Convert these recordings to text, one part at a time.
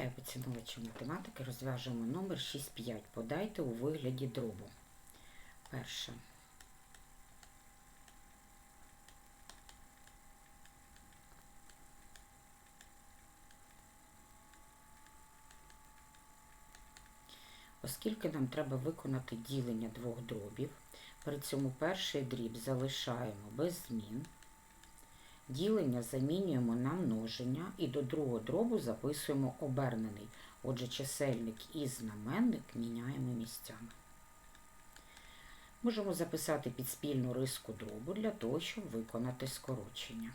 Вітаю поціновувачі математики. Розв'яжемо номер 6.5. Подайте у вигляді дробу. Перше. Оскільки нам треба виконати ділення двох дробів, при цьому перший дріб залишаємо без змін. Ділення замінюємо на множення і до другого дробу записуємо обернений. Отже, чисельник і знаменник міняємо місцями. Можемо записати під спільну риску дробу для того, щоб виконати скорочення.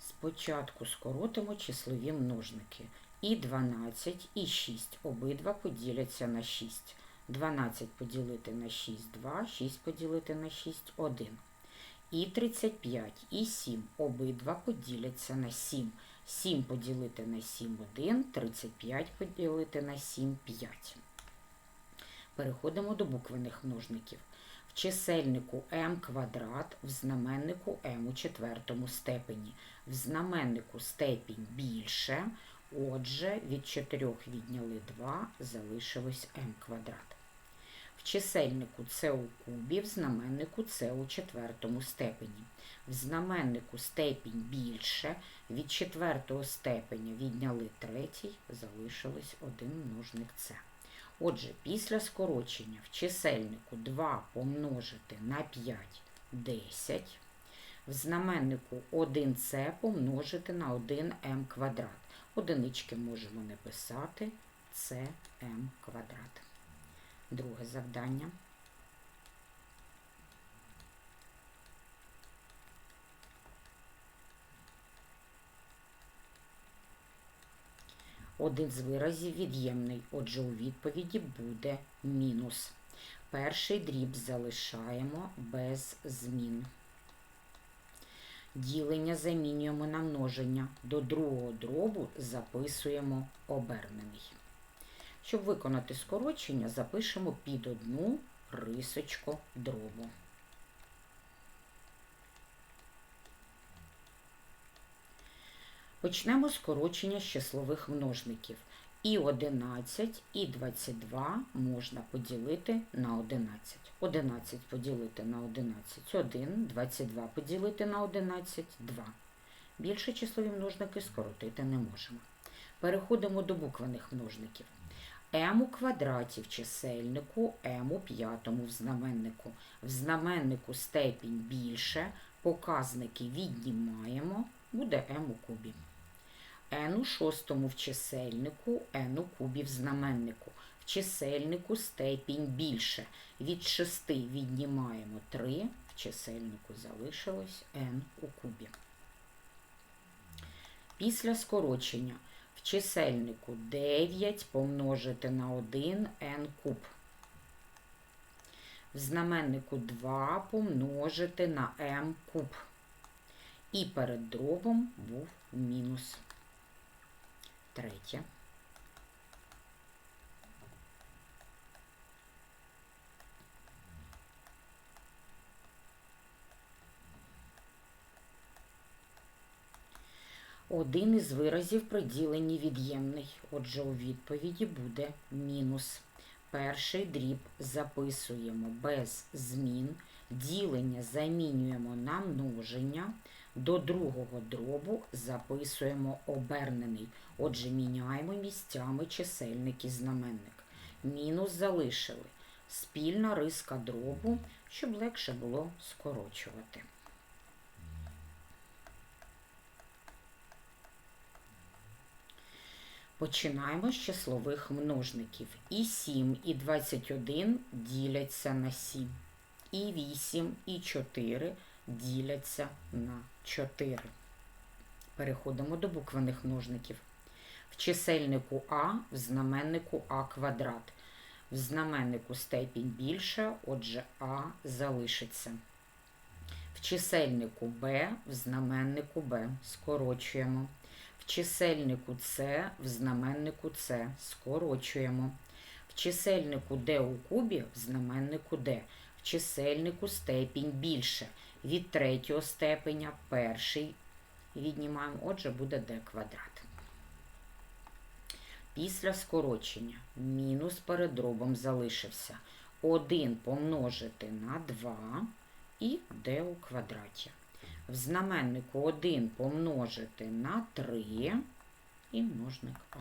Спочатку скоротимо числові множники. І 12, і 6 обидва поділяться на 6. 12 поділити на 6 2, 6 поділити на 6 1. І 35 і 7 обидва поділяться на 7. 7 поділити на 7 1, 35 поділити на 7 5. Переходимо до буквених множників. В чисельнику m квадрат, в знаменнику m у четвертому степені. В знаменнику степінь більше, отже, від 4 відняли 2, залишилось m квадрат. В чисельнику це у кубі, в знаменнику це у четвертому степені. В знаменнику степінь більше, від четвертого степеня відняли третій, залишилось один множник С. Отже, після скорочення в чисельнику 2 помножити на 5 10, в знаменнику 1С помножити на 1М квадрат. Одинички можемо не писати, це М квадрат. Друге завдання. Один з виразів від'ємний, отже, у відповіді буде мінус. Перший дріб залишаємо без змін. Ділення замінюємо на множення. До другого дробу записуємо обернений. Щоб виконати скорочення, запишемо під одну рисочку дробу. Почнемо скорочення з числових множників. І 11, і 22 можна поділити на 11. 11 поділити на 11 1, 22 поділити на 11 2. Більше числові множники скоротити не можемо. Переходимо до буквених множників. М у квадраті в чисельнику, М у п'ятому в знаменнику. В знаменнику степінь більше, показники віднімаємо, буде М у кубі. N у шостому в чисельнику, N у кубі в знаменнику. В чисельнику степінь більше. Від 6 віднімаємо 3, в чисельнику залишилось N у кубі. Після скорочення в чисельнику 9 помножити на 1 n куб. В знаменнику 2 помножити на m куб. І перед дробом був мінус. Третє. Один із виразів при діленні від'ємний. Отже, у відповіді буде мінус. Перший дріб записуємо без змін. Ділення замінюємо на множення. До другого дробу записуємо обернений. Отже, міняємо місцями чисельник і знаменник. Мінус залишили. Спільна риска дробу, щоб легше було скорочувати. Починаємо з числових множників. І 7, і 21 діляться на 7. І 8, і 4 діляться на 4. Переходимо до буквених множників. В чисельнику А, в знаменнику А квадрат. В знаменнику степінь більша, отже А залишиться. В чисельнику Б, в знаменнику Б скорочуємо. Чисельнику С, в знаменнику С скорочуємо. В чисельнику Д у кубі, в знаменнику Д. В чисельнику степінь більше. Від третього степеня перший віднімаємо, отже, буде d квадрат. Після скорочення мінус перед дробом залишився 1 помножити на 2 і d у квадраті. В знаменнику 1 помножити на 3 і множник А.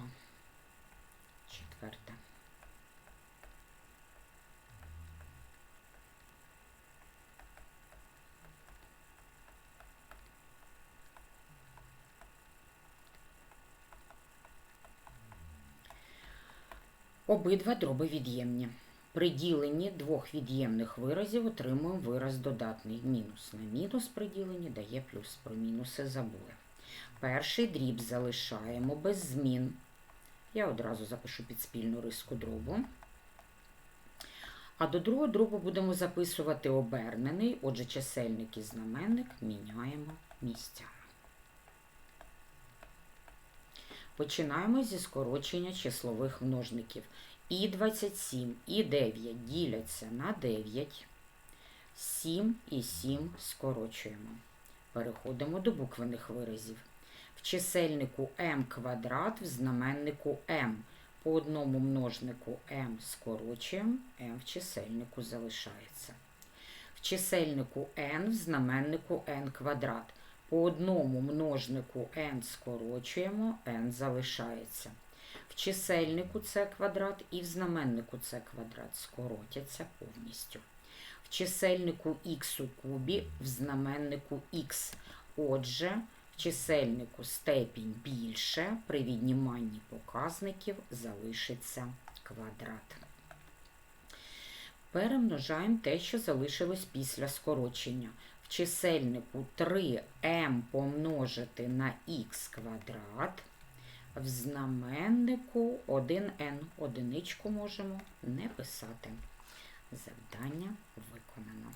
Четверте. Обидва дроби від'ємні. При діленні двох від'ємних виразів отримуємо вираз додатний. Мінус на мінус при діленні дає плюс. Про мінуси забули. Перший дріб залишаємо без змін. Я одразу запишу під спільну риску дробу. А до другого дробу будемо записувати обернений, отже, чисельник і знаменник міняємо місцями. Починаємо зі скорочення числових множників. І 27, і 9 діляться на 9. 7 і 7 скорочуємо. Переходимо до буквених виразів. В чисельнику m квадрат, в знаменнику m. По одному множнику m скорочуємо, m в чисельнику залишається. В чисельнику n, в знаменнику n квадрат. По одному множнику n скорочуємо, n залишається. В чисельнику c квадрат і в знаменнику c квадрат скоротяться повністю. В чисельнику х у кубі, в знаменнику х. Отже, в чисельнику степінь більше, при відніманні показників залишиться квадрат. Перемножаємо те, що залишилось після скорочення. В чисельнику 3m помножити на х квадрат. В знаменнику 1Н. Одиничку можемо не писати. Завдання виконано.